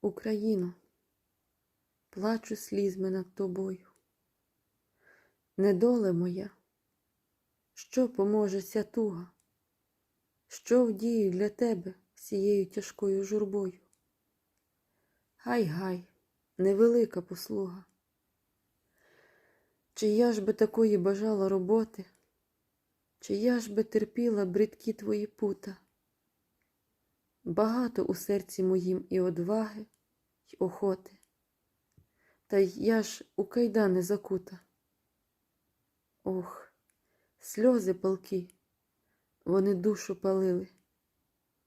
Україно, плачу слізьми над тобою. Недоле моя, що поможе ця туга, що вдію для тебе всією тяжкою журбою? Гай гай, невелика послуга. Чи я ж би такої бажала роботи, чи я ж би терпіла бридкі твої пута? Багато у серці моїм і одваги, й охоти, та й я ж у кайдани закута. Ох, сльози палки, вони душу палили,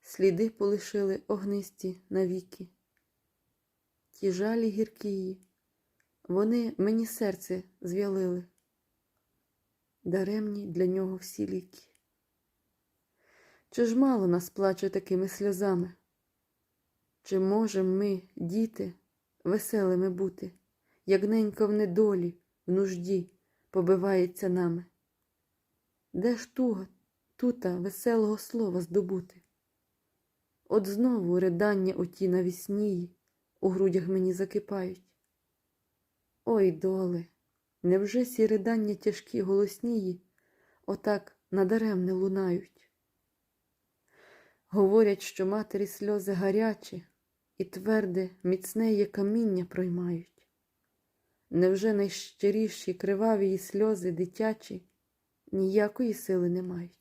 сліди полишили огнисті навіки. Ті жалі гіркії, вони мені серце зв'ялили, даремні для нього всі ліки. Чи ж мало нас плаче такими сльозами? Чи можем ми, діти, веселими бути, як ненька в недолі, в нужді побивається нами? Де ж туга, тута веселого слова здобути? От знову ридання оті навіснії у грудях мені закипають. Ой, доле, невже сі ридання тяжкі голоснії, отак надаремне лунають? Говорять, що матері сльози гарячі і тверде, міцне є каміння проймають. Невже найщиріші криваві сльози дитячі ніякої сили не мають?